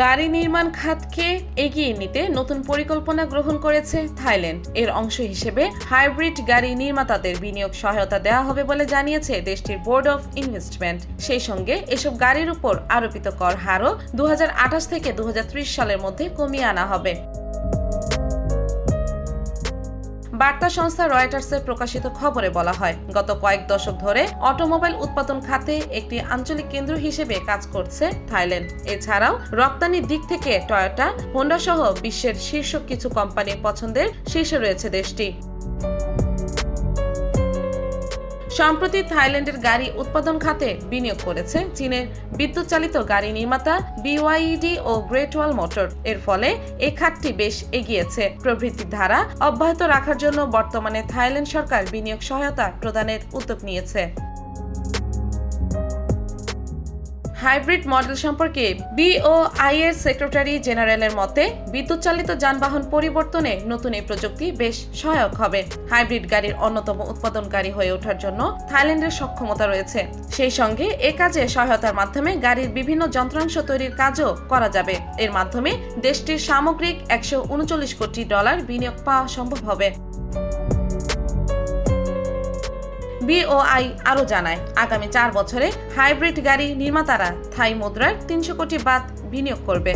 গাড়ি নির্মাণ খাতকে এগিয়ে নিতে নতুন পরিকল্পনা গ্রহণ করেছে থাইল্যান্ড। এর অংশ হিসেবে হাইব্রিড গাড়ি নির্মাতাদের বিনিয়োগ সহায়তা দেওয়া হবে বলে জানিয়েছে দেশটির বোর্ড অফ ইনভেস্টমেন্ট। সেই সঙ্গে এসব গাড়ির উপর আরোপিত কর হারও দু হাজার আঠাশ থেকে দু হাজার ত্রিশ সালের মধ্যে কমিয়ে আনা হবে। বার্তা সংস্থা রয়টার্সের প্রকাশিত খবরে বলা হয়, গত কয়েক দশক ধরে অটোমোবাইল উৎপাদন খাতে একটি আঞ্চলিক কেন্দ্র হিসেবে কাজ করছে থাইল্যান্ড। এছাড়াও রপ্তানির দিক থেকে টয়োটা হোন্ডা সহ বিশ্বের শীর্ষ কিছু কোম্পানির পছন্দের শীর্ষে রয়েছে দেশটি। সম্প্রতি থাইল্যান্ডের গাড়ি উৎপাদন খাতে বিনিয়োগ করেছে চীনের বিদ্যুৎ চালিত গাড়ি নির্মাতা বিওয়াইডি ও গ্রেট ওয়াল মোটর। এর ফলে এ খাতটি বেশ এগিয়েছে। প্রভৃতির ধারা অব্যাহত রাখার জন্য বর্তমানে থাইল্যান্ড সরকার বিনিয়োগ সহায়তা প্রদানের উদ্যোগ নিয়েছে। হাইব্রিড মডেল সম্পর্কে বিওআই এর সেক্রেটারি জেনারেলের মতে বিদ্যুৎ চালিত যানবাহন পরিবর্তনে নতুন এই প্রযুক্তি বেশ সহায়ক হবে। হাইব্রিড গাড়ির অন্যতম উৎপাদনকারী হয়ে ওঠার জন্য থাইল্যান্ডের সক্ষমতা রয়েছে। সেই সঙ্গে এ কাজে সহায়তার মাধ্যমে গাড়ির বিভিন্ন যন্ত্রাংশ তৈরির কাজও করা যাবে। এর মাধ্যমে দেশটির সামগ্রিক একশো উনচল্লিশ কোটি ডলার বিনিয়োগ পাওয়া সম্ভব হবে। বিওআই আরও জানায়, আগামী চার বছরে হাইব্রিড গাড়ি নির্মাতারা থাই মুদ্রায় তিনশো কোটি বাদ বিনিয়োগ করবে।